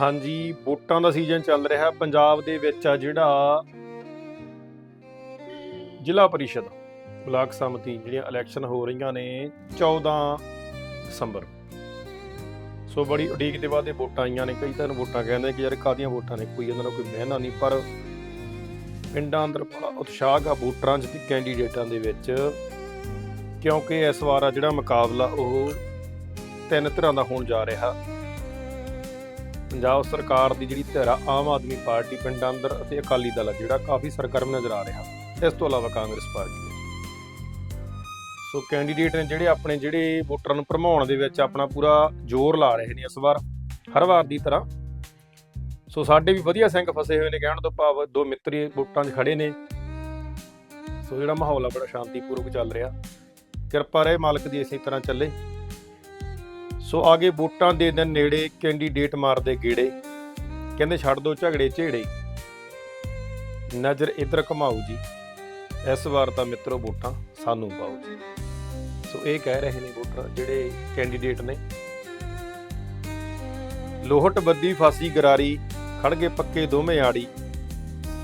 ਹਾਂਜੀ, ਵੋਟਾਂ ਦਾ ਸੀਜ਼ਨ ਚੱਲ ਰਿਹਾ। ਪੰਜਾਬ ਦੇ ਵਿੱਚ ਆ ਜਿਹੜਾ ਜ਼ਿਲ੍ਹਾ ਪਰਿਸ਼ਦ, ਬਲਾਕ ਸਮਿਤੀ ਜਿਹੜੀਆਂ ਇਲੈਕਸ਼ਨ ਹੋ ਰਹੀਆਂ ਨੇ 14 ਦਸੰਬਰ। ਸੋ ਬੜੀ ਉਡੀਕ ਦੇ ਬਾਅਦ ਇਹ ਵੋਟਾਂ ਆਈਆਂ ਨੇ। ਕਈ ਤਾਂ ਵੋਟਾਂ ਕਹਿੰਦੇ ਕਿ ਯਾਰ ਕਾਦੀਆਂ ਵੋਟਾਂ ਨੇ? ਕੋਈ ਇਹਨਾਂ ਨੂੰ ਕੋਈ ਮਹਿਨਾ ਨਹੀਂ, ਪਰ ਪਿੰਡਾਂ ਅੰਦਰ ਬੜਾ ਉਤਸ਼ਾਹ ਆ ਵੋਟਰਾਂ 'ਚ ਤੇ ਕੈਂਡੀਡੇਟਾਂ ਦੇ ਵਿੱਚ। ਕਿਉਂਕਿ ਇਸ ਵਾਰ ਆ ਜਿਹੜਾ ਮੁਕਾਬਲਾ ਉਹ ਤਿੰਨ ਤਰ੍ਹਾਂ ਦਾ ਹੋਣ ਜਾ ਰਿਹਾ। ਪੰਜਾਬ ਸਰਕਾਰ ਦੀ ਜਿਹੜੀ ਧਿਰ ਆ, ਆਮ ਆਦਮੀ ਪਾਰਟੀ ਪਿੰਡਾਂ ਅੰਦਰ ਅਤੇ ਅਕਾਲੀ ਦਲ ਜਿਹੜਾ ਕਾਫੀ ਸਰਗਰਮ ਨਜ਼ਰ ਆ ਰਿਹਾ। ਇਸ ਤੋਂ ਇਲਾਵਾ ਕਾਂਗਰਸ ਪਾਰਟੀ ਸੋ ਕੈਂਡੀਡੇਟ ਨੇ ਜਿਹੜੇ ਆਪਣੇ ਜਿਹੜੇ ਵੋਟਰਾਂ ਨੂੰ ਭਰਮਾਉਣ ਦੇ ਵਿੱਚ ਆਪਣਾ ਪੂਰਾ ਜ਼ੋਰ ਲਾ ਰਹੇ ਨੇ ਇਸ ਵਾਰ, ਹਰ ਵਾਰ ਦੀ ਤਰ੍ਹਾਂ। ਸੋ ਸਾਡੇ ਵੀ ਵਧੀਆ ਸਿੰਘ ਫਸੇ ਹੋਏ ਨੇ ਕਹਿਣ ਤੋਂ ਭਾਵ ਦੋ ਮਿੱਤਰੀ ਵੋਟਾਂ 'ਚ ਖੜੇ ਨੇ। ਸੋ ਜਿਹੜਾ ਮਾਹੌਲ ਆ, ਬੜਾ ਸ਼ਾਂਤੀਪੂਰਵਕ ਚੱਲ ਰਿਹਾ। ਕਿਰਪਾ ਰਹੇ ਮਾਲਕ ਦੀ ਇਸੇ ਤਰ੍ਹਾਂ ਚੱਲੇ। ਸੋ ਆਗੇ ਵੋਟਾਂ ਦੇ ਦਿਨ ਨੇੜੇ, ਕੈਂਡੀਡੇਟ ਮਾਰਦੇ ਗੇੜੇ। ਕਹਿੰਦੇ ਛੱਡ ਦੋ ਝਗੜੇ ਝੇੜੇ। ਨਜ਼ਰ ਇਧਰ ਘਮਾਓ ਜੀ। ਇਸ ਵਾਰ ਤਾਂ ਮਿੱਤਰੋ ਵੋਟਾਂ ਸਾਨੂੰ ਪਾਓ ਜੀ। ਸੋ ਇਹ ਕਹਿ ਰਹੇ ਨੇ ਵੋਟਰ ਜਿਹੜੇ ਕੈਂਡੀਡੇਟ ਨੇ। ਲੋਹਟ, ਬੱਦੀ, ਫਾਸੀ, ਗਰਾਰੀ ਖੜ ਗਏ ਪੱਕੇ ਦੋਵੇਂ ਆੜੀ।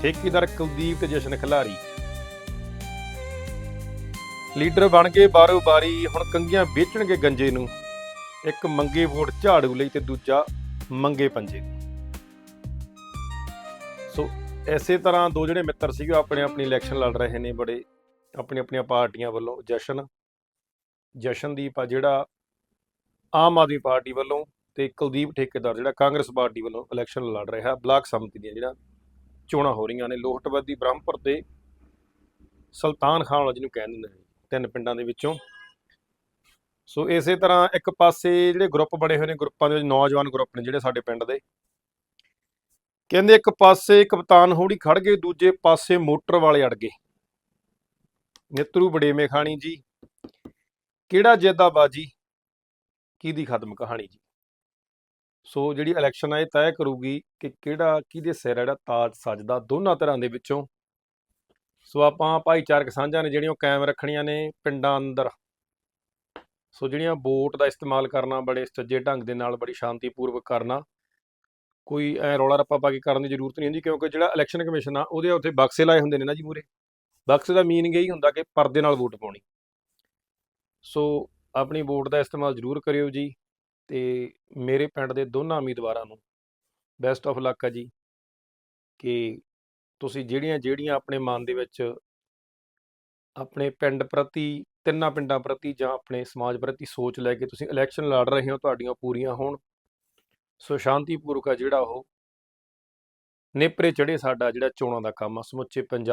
ਠੇਕੇਦਾਰ ਕੁਲਦੀਪ ਤੇ ਜਸ਼ਨ ਖਿਲਾਰੀ। ਲੀਡਰ ਬਣ ਗਏ ਬਾਰੋ ਬਾਰੀ, ਹੁਣ ਕੰਗੀਆਂ ਵੇਚਣਗੇ ਗੰਜੇ ਨੂੰ। ਇੱਕ ਮੰਗੇ ਵੋਟ ਝਾੜੂ ਲਈ ਤੇ ਦੂਜਾ ਮੰਗੇ ਪੰਜੇ ਸੋ ਐਸੇ ਤਰ੍ਹਾਂ ਦੋ ਜਿਹੜੇ ਮਿੱਤਰ ਸੀਗੇ ਆਪਣੇ ਆਪਣੀ ਇਲੈਕਸ਼ਨ ਲੜ ਰਹੇ ਨੇ ਬੜੇ, ਆਪਣੀ ਆਪਣੀਆਂ ਪਾਰਟੀਆਂ ਵੱਲੋਂ। ਜਸ਼ਨ, ਜਸ਼ਨਦੀਪ ਆ ਜਿਹੜਾ ਆਮ ਆਦਮੀ ਪਾਰਟੀ ਵੱਲੋਂ ਤੇ ਕੁਲਦੀਪ ਠੇਕੇਦਾਰ ਜਿਹੜਾ ਕਾਂਗਰਸ ਪਾਰਟੀ ਵੱਲੋਂ ਇਲੈਕਸ਼ਨ ਲੜ ਰਿਹਾ ਬਲਾਕ ਸਮਿਤੀ ਦੀਆਂ ਜਿਹੜਾ ਚੋਣਾਂ ਹੋ ਰਹੀਆਂ ਨੇ। ਲੋਹਟਵਾਦੀ ਬ੍ਰਹਮਪੁਰ ਤੇ ਸੁਲਤਾਨ ਖਾਨ ਵਾਲਾ ਜਿਹਨੂੰ ਕਹਿੰਦੇ ਨੇ, ਤਿੰਨ ਪਿੰਡਾਂ ਦੇ ਵਿੱਚੋਂ। ਸੋ ਇਸੇ ਤਰ੍ਹਾਂ ਇੱਕ ਪਾਸੇ ਜਿਹੜੇ ਗਰੁੱਪ ਬਣੇ ਹੋਏ ਨੇ ਗਰੁੱਪਾਂ ਦੇ ਵਿੱਚ ਨੌਜਵਾਨ ਗਰੁੱਪ ਨੇ ਜਿਹੜੇ ਸਾਡੇ ਪਿੰਡ ਦੇ। ਕਹਿੰਦੇ ਇੱਕ ਪਾਸੇ ਕਪਤਾਨ ਹੋੜੀ ਖੜ ਗਏ, ਦੂਜੇ ਪਾਸੇ ਮੋਟਰ ਵਾਲੇ ਅੜ ਗਏ। ਨਿਤਰੂ ਬੜੇਵੇਂ ਖਾਣੀ ਜੀ, ਕਿਹੜਾ ਜਿੱਦਾ ਬਾਜੀ ਕਿਹਦੀ ਖਤਮ ਕਹਾਣੀ ਜੀ? ਸੋ ਜਿਹੜੀ ਇਲੈਕਸ਼ਨ ਆ, ਇਹ ਤੈਅ ਕਰੂਗੀ ਕਿ ਕਿਹੜਾ, ਕਿਹਦੇ ਸਿਰ ਜਿਹੜਾ ਤਾਜ ਸਜਦਾ ਦੋਨਾਂ ਤਰ੍ਹਾਂ ਦੇ ਵਿੱਚੋਂ। ਸੋ ਆਪਾਂ ਭਾਈਚਾਰਕ ਸਾਂਝਾਂ ਨੇ ਜਿਹੜੀਆਂ ਉਹ ਕਾਇਮ ਰੱਖਣੀਆਂ ਨੇ ਪਿੰਡਾਂ ਅੰਦਰ। ਸੋ ਜਿਹੜੀਆਂ ਵੋਟ ਦਾ ਇਸਤੇਮਾਲ ਕਰਨਾ, ਬੜੇ ਸੱਜੇ ਢੰਗ ਦੇ ਨਾਲ, ਬੜੀ ਸ਼ਾਂਤੀਪੂਰਵਕ ਕਰਨਾ, ਕੋਈ ਐ ਰੌਲਾ ਰੱਪਾ ਪਾ ਕੇ ਕਰਨ ਦੀ ਜ਼ਰੂਰਤ ਨਹੀਂ ਹੁੰਦੀ, ਕਿਉਂਕਿ ਜਿਹੜਾ ਇਲੈਕਸ਼ਨ ਕਮਿਸ਼ਨ ਆ, ਉਹਦੇ ਉੱਥੇ ਬਕਸੇ ਲਾਏ ਹੁੰਦੇ ਨੇ ਨਾ ਜੀ ਮੂਰੇ ਬਕਸੇ ਦਾ ਮੀਨਿੰਗ ਇਹੀ ਹੁੰਦਾ ਕਿ ਪਰਦੇ ਨਾਲ ਵੋਟ ਪਾਉਣੀ। ਸੋ ਆਪਣੀ ਵੋਟ ਦਾ ਇਸਤੇਮਾਲ ਜ਼ਰੂਰ ਕਰਿਓ ਜੀ ਤੇ ਮੇਰੇ ਪਿੰਡ ਦੇ ਦੋਨਾਂ ਉਮੀਦਵਾਰਾਂ ਨੂੰ ਬੈਸਟ ਆਫ ਲੱਕ ਆ ਜੀ ਕਿ ਤੁਸੀਂ ਜਿਹੜੀਆਂ ਜਿਹੜੀਆਂ ਆਪਣੇ ਮਨ ਦੇ ਵਿੱਚ ਆਪਣੇ ਪਿੰਡ ਪ੍ਰਤੀ ਤਿੰਨਾਂ ਪਿੰਡਾਂ ਪ੍ਰਤੀ ਜਾਂ ਆਪਣੇ ਸਮਾਜ ਪ੍ਰਤੀ ਸੋਚ ਲੈ ਕੇ ਤੁਸੀਂ ਇਲੈਕਸ਼ਨ ਲੜ ਰਹੇ ਹੋ, ਤੁਹਾਡੀਆਂ ਪੂਰੀਆਂ ਹੋਣ। ਸੋ ਸ਼ਾਂਤੀਪੂਰਵਕ ਆ ਜਿਹੜਾ ਉਹ। ਨੇਪਰੇ ਚੜੇ ਸਾਡਾ ਜਿਹੜਾ ਚੋਣਾਂ ਦਾ ਕੰਮ ਆ, ਸਮੁੱਚੇ ਪੰਜਾਬ